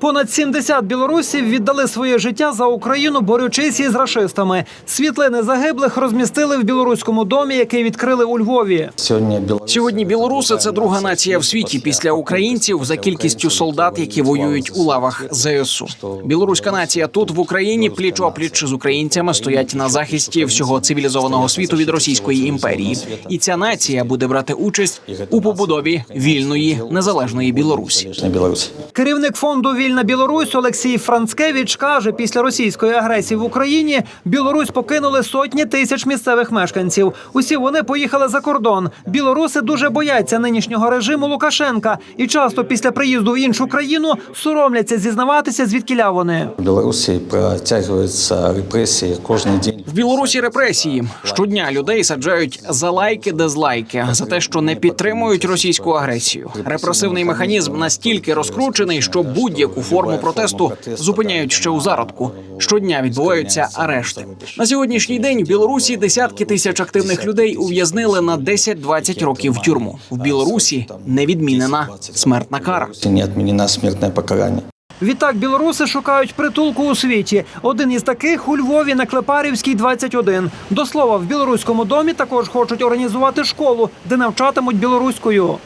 Понад 70 білорусів віддали своє життя за Україну, борючись із рашистами. Світлини загиблих розмістили в білоруському домі, який відкрили у Львові. Сьогодні білоруси це друга нація в світі після українців за кількістю солдат, які воюють у лавах ЗСУ. Білоруська нація тут в Україні пліч опліч з українцями стоять на захисті всього цивілізованого світу від Російської імперії. І ця нація буде брати участь у побудові вільної незалежної Білорусі. Керівник фонду Вільна Білорусь Олексій Францкевич каже, після російської агресії в Україні Білорусь покинули сотні тисяч місцевих мешканців. Усі вони поїхали за кордон. Білоруси дуже бояться нинішнього режиму Лукашенка і часто після приїзду в іншу країну соромляться зізнаватися, звідкіля вони. Білорусі протягуються репресії кожен день. Білорусі репресії щодня людей саджають за лайки, дезлайки за те, що не підтримують російську агресію. Репресивний механізм настільки розкручений, що будь-яку форму протесту зупиняють ще у зародку. Щодня відбуваються арешти. На сьогоднішній день в Білорусі десятки тисяч активних людей ув'язнили на 10-20 років в тюрму. В Білорусі не відмінена смертна кара. Не відмінено смертне покарання. Відтак білоруси шукають притулку у світі. Один із таких у Львові на Клепарівській 21. До слова, в білоруському домі також хочуть організувати школу, де навчатимуть білоруською.